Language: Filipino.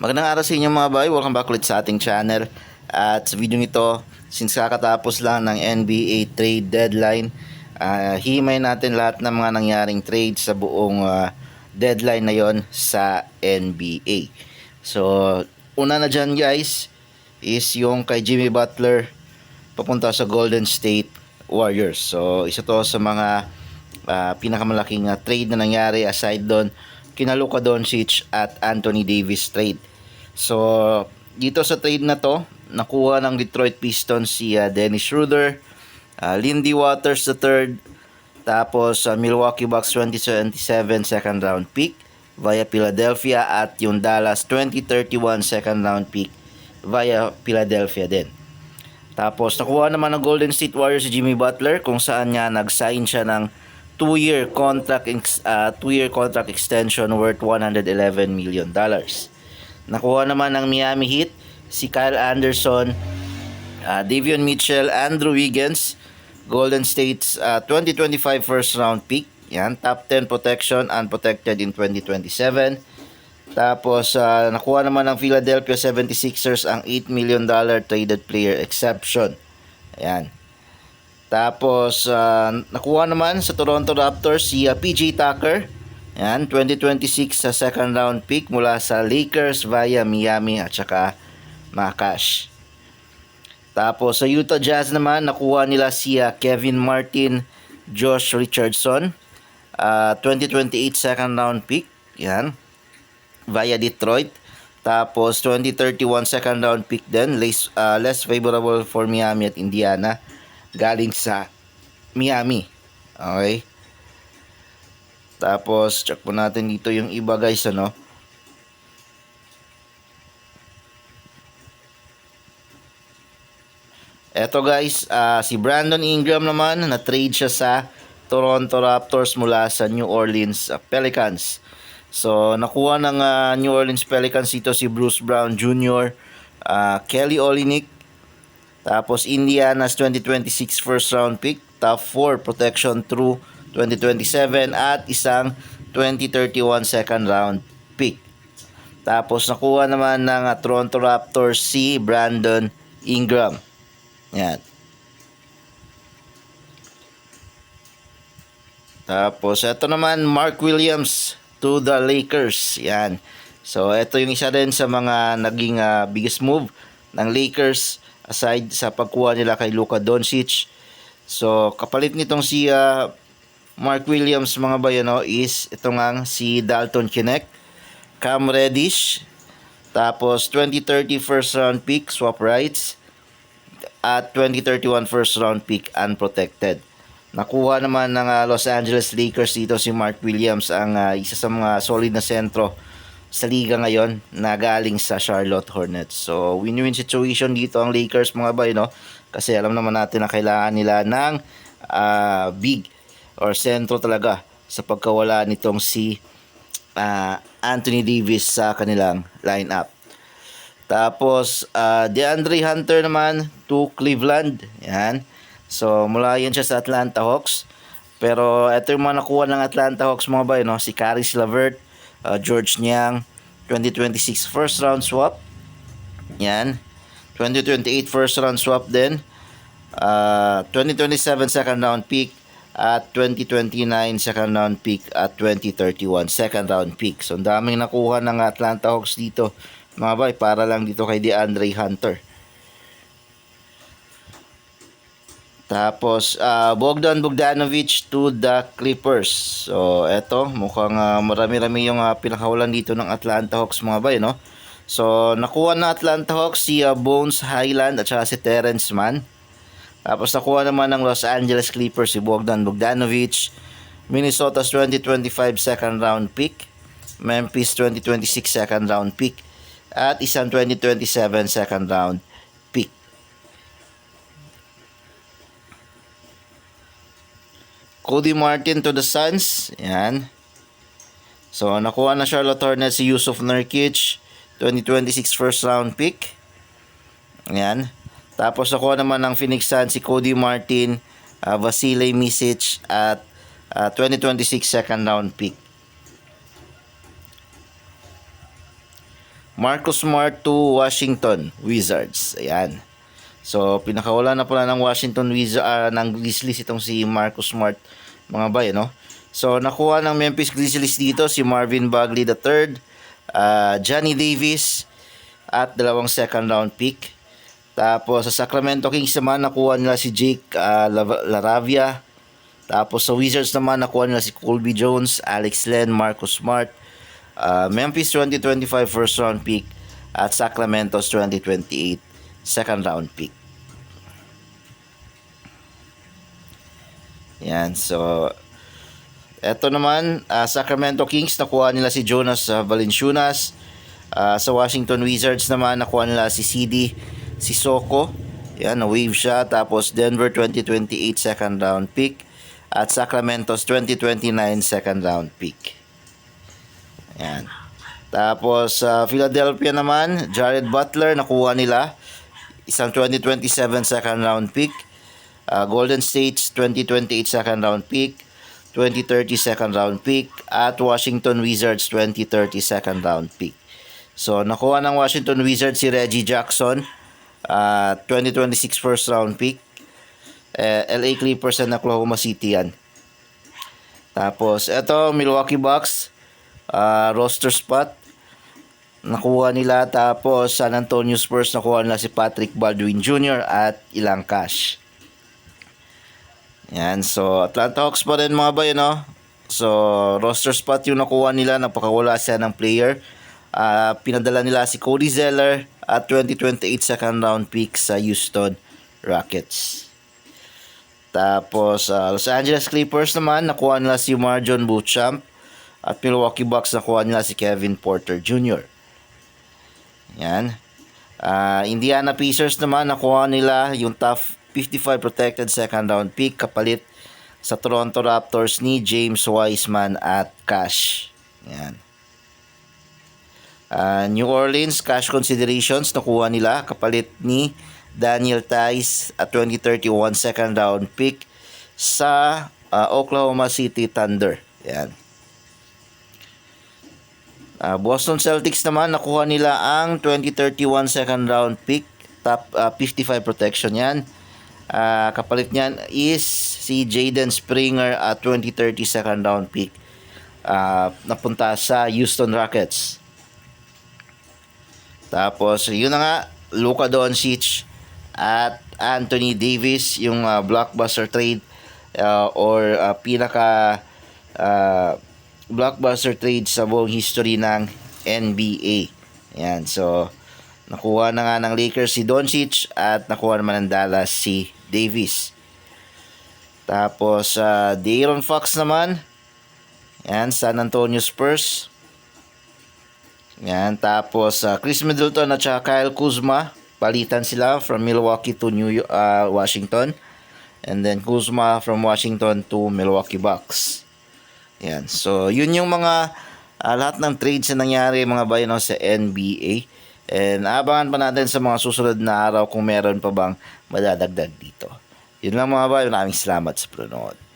Magandang araw sa inyo mga bay. Welcome back ulit sa ating channel. At sa video nito, since kakatapos lang ng NBA trade deadline, uh, himay natin lahat ng mga nangyaring trade sa buong ah, deadline na yon sa NBA. So, una na dyan guys, is yung kay Jimmy Butler papunta sa Golden State Warriors. So, isa to sa mga ah, pinakamalaking ah, trade na nangyari aside doon kina Doncic at Anthony Davis trade. So, dito sa trade na to, nakuha ng Detroit Pistons si ah, Dennis Schroeder, ah, Lindy Waters III, tapos sa Milwaukee Bucks 2027 second round pick via Philadelphia at yung Dallas 2031 second round pick via Philadelphia din. Tapos nakuha naman ng Golden State Warriors si Jimmy Butler kung saan niya nag-sign siya ng 2-year contract ah, 2-year contract extension worth 111 million dollars. Nakuha naman ng Miami Heat si Kyle Anderson, ah, Davion Mitchell, Andrew Wiggins, Golden State's ah, 2025 first round pick. Yan, top 10 protection unprotected in 2027. Tapos, ah, nakuha naman ng Philadelphia 76ers ang 8 million dollar traded player exception. Ayan. Tapos, ah, nakuha naman sa Toronto Raptors si ah, PJ Tucker. Ayan, 2026 sa second round pick mula sa Lakers via Miami at saka Makash. Tapos sa Utah Jazz naman, nakuha nila si ah, Kevin Martin, Josh Richardson. ah, 2028 second round pick. Yan via Detroit. Tapos 2031 second round pick din, less, uh, less favorable for Miami at Indiana galing sa Miami. Okay? Tapos check po natin dito yung iba guys ano. Eto guys, ah, si Brandon Ingram naman na trade siya sa Toronto Raptors mula sa New Orleans Pelicans. So, nakuha ng ah, New Orleans Pelicans dito si Bruce Brown Jr., ah, Kelly Olynyk, tapos Indiana's 2026 first round pick, top 4 protection through 2027 at isang 2031 second round pick. Tapos nakuha naman ng ah, Toronto Raptors si Brandon Ingram. Yan. Tapos ito naman Mark Williams to the Lakers. Yan. So ito yung isa din sa mga naging ah, biggest move ng Lakers aside sa pagkuha nila kay Luka Doncic. So kapalit nitong si ah, Mark Williams mga bayano is ito nga si Dalton Kinect, Cam Reddish, tapos 2030 first round pick swap rights at 2031 first round pick unprotected. Nakuha naman ng ah, Los Angeles Lakers dito si Mark Williams ang ah, isa sa mga solid na sentro sa liga ngayon na galing sa Charlotte Hornets. So win-win situation dito ang Lakers mga bay no kasi alam naman natin na kailangan nila ng ah, big or sentro talaga sa pagkawala nitong si ah, Anthony Davis sa kanilang lineup. Tapos, uh, DeAndre Hunter naman to Cleveland. Yan. So, mula yan siya sa Atlanta Hawks. Pero, ito yung mga nakuha ng Atlanta Hawks mga bay, no? Si Caris LeVert, uh, George Niang, 2026 first round swap. Yan. 2028 first round swap din. Uh, 2027 second round pick at 2029 second round pick at 2031 second round pick. So, ang daming nakuha ng Atlanta Hawks dito mga bay para lang dito kay DeAndre Hunter. Tapos ah, Bogdan Bogdanovic to the Clippers. So eto mukhang ah, marami-rami yung uh, pinakawalan dito ng Atlanta Hawks mga bay no. So nakuha na Atlanta Hawks si ah, Bones Highland at saka si Terrence Mann. Tapos nakuha naman ng Los Angeles Clippers si Bogdan Bogdanovic. Minnesota's 2025 second round pick. Memphis 2026 second round pick at isang 2027 second round pick. Cody Martin to the Suns. Yan. So, nakuha na Charlotte Hornets si Yusuf Nurkic. 2026 first round pick. Yan. Tapos nakuha naman ng Phoenix Suns si Cody Martin, uh, Vasily Misic at uh, 2026 second round pick. Marcus Smart to Washington Wizards. Ayan. So, pinakawala na pala ng Washington Wizards, ah, ng Grizzlies itong si Marcus Smart, mga bay, no? So, nakuha ng Memphis Grizzlies dito si Marvin Bagley III, ah, Johnny Davis, at dalawang second round pick. Tapos, sa Sacramento Kings naman, nakuha nila si Jake Lav- Laravia. Tapos, sa Wizards naman, nakuha nila si Colby Jones, Alex Len, Marcus Smart, ah, Memphis 2025 first round pick, at Sacramento's 2028 second round pick. Yan, so eto naman, ah, Sacramento Kings nakuha nila si Jonas uh, Valenciunas. Ah, sa Washington Wizards naman nakuha nila si CD si Soko. Yan, na-wave siya. Tapos Denver 2028 second round pick at Sacramento's 2029 second round pick. Yan. Tapos sa Philadelphia naman, Jared Butler nakuha nila isang 2027 second round pick. Uh, Golden State's 2028 second round pick, 2030 second round pick, at Washington Wizards 2030 second round pick. So, nakuha ng Washington Wizards si Reggie Jackson, uh, 2026 first round pick. Eh, LA Clippers and Oklahoma City yan. Tapos, eto, Milwaukee Bucks, uh, roster spot. Nakuha nila. Tapos, San Antonio Spurs, nakuha nila si Patrick Baldwin Jr. at ilang cash. Yan, so Atlanta Hawks pa rin mga bay, no? So, roster spot yung nakuha nila, napakawala siya ng player. Ah, pinadala nila si Cody Zeller at 2028 second round pick sa Houston Rockets. Tapos, ah, Los Angeles Clippers naman, nakuha nila si Marjon Beauchamp at Milwaukee Bucks nakuha nila si Kevin Porter Jr. Yan. Ah, Indiana Pacers naman, nakuha nila yung top 55 protected second round pick kapalit sa Toronto Raptors ni James Wiseman at Cash. Yan. Ah, New Orleans cash considerations nakuha nila kapalit ni Daniel Tice at 2031 second round pick sa ah, Oklahoma City Thunder. Yan. Ah, Boston Celtics naman nakuha nila ang 2031 second round pick top ah, 55 protection yan. Ah, kapalit niyan is si Jaden Springer at 2030 second round pick ah, napunta sa Houston Rockets. Tapos yun na nga Luka Doncic at Anthony Davis yung ah, blockbuster trade ah, or ah, pinaka ah, blockbuster trade sa buong history ng NBA. Yan, so nakuha na nga ng Lakers si Doncic at nakuha naman ng Dallas si Davis. Tapos sa De'Aaron Fox naman, yan, San Antonio Spurs. Yan, tapos sa Chris Middleton at saka Kyle Kuzma, palitan sila from Milwaukee to New ah, Washington. And then Kuzma from Washington to Milwaukee Bucks. Yan. So, yun yung mga ah, lahat ng trades na nangyari mga bayan sa NBA. And abangan pa natin sa mga susunod na araw kung meron pa bang madadagdag dito. Yun lang mga bayan. Maraming salamat sa panonood.